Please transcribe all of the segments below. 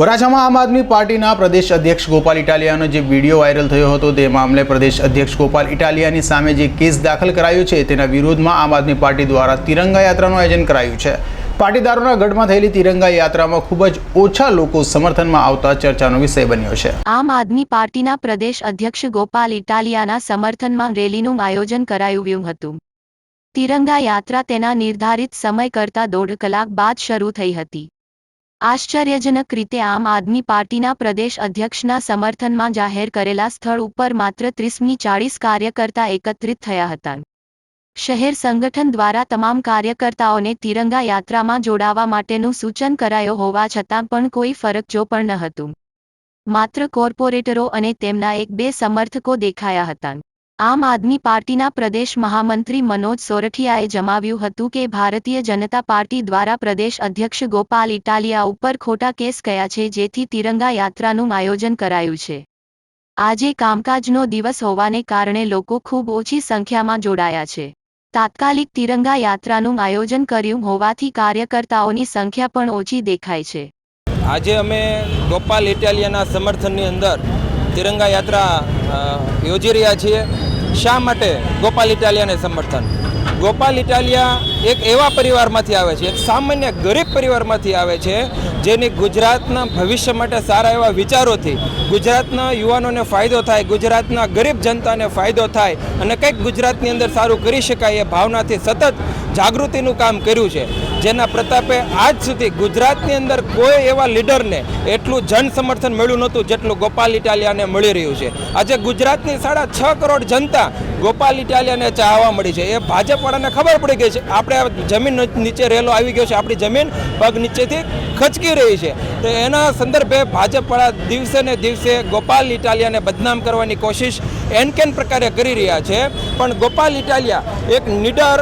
વરાછામાં આમ આદમી પાર્ટીના પ્રદેશ અધ્યક્ષ ગોપાલ ઇટાલિયાનો જે વીડિયો વાયરલ થયો હતો તે મામલે પ્રદેશ અધ્યક્ષ ગોપાલ ઇટાલિયાની સામે જે કેસ દાખલ કરાયો છે તેના વિરોધમાં આમ આદમી પાર્ટી દ્વારા તિરંગા યાત્રાનું આયોજન કરાયું છે. પાટીદારોના ગઢમાં થયેલી તિરંગા યાત્રામાં ખૂબ જ ઓછા લોકો સમર્થનમાં આવતા ચર્ચાનો વિષય બન્યો છે. આમ આદમી પાર્ટીના પ્રદેશ અધ્યક્ષ ગોપાલ ઇટાલિયાના સમર્થનમાં રેલીનું આયોજન કરાયું હતું. તિરંગા યાત્રા તેના નિર્ધારિત સમય કરતા દોઢ કલાક બાદ શરૂ થઈ હતી. આશ્ચર્યજનક રીતે આમ આદમી પાર્ટીના પ્રદેશ અધ્યક્ષના સમર્થનમાં જાહેર કરેલા સ્થળ ઉપર માત્ર ત્રીસમી ચાળીસ કાર્યકર્તા એકત્રિત થયા હતા. શહેર સંગઠન દ્વારા તમામ કાર્યકર્તાઓને તિરંગા યાત્રામાં જોડાવા માટેનું સૂચન કરાયો હોવા છતાં પણ કોઈ ફરક જો પણ ન હતું. માત્ર કોર્પોરેટરો અને તેમના એક બે સમર્થકો દેખાયા હતા. આમ આદમી પાર્ટીના પ્રદેશ મહામંત્રી મનોજ સોરઠિયાએ જણાવ્યું હતું કે ભારતીય જનતા પાર્ટી દ્વારા પ્રદેશ અધ્યક્ષ ગોપાલ ઇટાલિયા ઉપર ખોટા કેસ કયા છે, જેથી તિરંગા યાત્રાનું આયોજન કરાયું છે. આજે કામકાજનો દિવસ હોવાને કારણે લોકો ખૂબ ઓછી સંખ્યામાં જોડાયા છે. તાત્કાલિક તિરંગા યાત્રાનું આયોજન કર્યું હોવાથી કાર્યકર્તાઓની સંખ્યા પણ ઓછી દેખાય છે. આજે અમે ગોપાલ ઇટાલિયાના સમર્થનની અંદર તિરંગા યાત્રા યોજી રહ્યા છીએ. શા માટે ગોપાલ ઇટાલિયાને સમર્થન? ગોપાલ ઇટાલિયા એક એવા પરિવારમાંથી આવે છે, એક સામાન્ય ગરીબ પરિવારમાંથી આવે છે, જેની ગુજરાતના ભવિષ્ય માટે સારા એવા વિચારોથી ગુજરાતના યુવાનોને ફાયદો થાય, ગુજરાતના ગરીબ જનતાને ફાયદો થાય અને કંઈક ગુજરાતની અંદર સારું કરી શકાય એ ભાવનાથી સતત જાગૃતિનું કામ કર્યું છે. જેના પ્રતાપે આજ સુધી ગુજરાતની અંદર કોઈ એવા લીડરને એટલું જન સમર્થન મળ્યું નહોતું જેટલું ગોપાલ ઇટાલિયાને મળી રહ્યું છે. આજે ગુજરાતની સાડા છ કરોડ જનતા ગોપાલ ઇટાલિયાને ચાહવા મળી છે. એ ભાજપવાળાને ખબર પડી ગઈ છે. આપણે જમીન નીચે રેલો આવી ગયો છે. આપણી જમીન પગ નીચેથી ખચકી રહી છે. તો એના સંદર્ભે ભાજપવાળા દિવસે ને દિવસે ગોપાલ ઇટાલિયાને બદનામ કરવાની કોશિશ એન કેન પ્રકારે કરી રહ્યા છે. પણ ગોપાલ ઇટાલિયા એક નિડર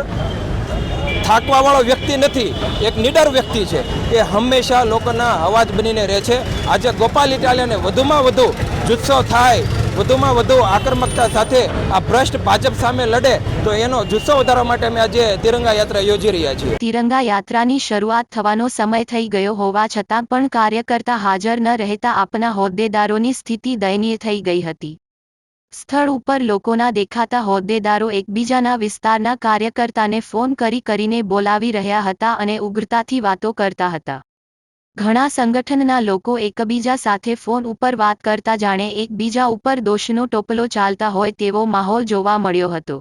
થાકવાવાળો વ્યક્તિ નથી, એક નિડર વ્યક્તિ છે, એ હંમેશા લોકોના અવાજ બનીને રહે છે. આજે ગોપાલ ઇટાલિયાને વધુમાં વધુ જુસ્સો થાય, વધુમાં વધુ આક્રમકતા સાથે આ ભ્રષ્ટ ભાજપ સામે લડે, તો એનો જુસ્સો વધારવા માટે અમે આજે તિરંગા યાત્રા યોજી રહ્યા છીએ. તિરંગા યાત્રાની શરૂઆત થવાનો સમય થઈ ગયો હોવા છતાં પણ કાર્યકર્તા હાજર ન રહેતા આપના હોદ્દેદારોની સ્થિતિ દયનીય થઈ ગઈ હતી. સ્થળ ઉપર લોકોના દેખાતા હોદ્દેદારો એકબીજાના વિસ્તારના કાર્યકર્તાને ફોન કરી કરીને બોલાવી રહ્યા હતા અને ઉગ્રતાથી વાતો કરતા હતા. ઘણા સંગઠનના લોકો એકબીજા સાથે ફોન ઉપર વાત કરતા જાણે એકબીજા ઉપર દોષનો ટોપલો ચાલતા હોય તેવો માહોલ જોવા મળ્યો હતો.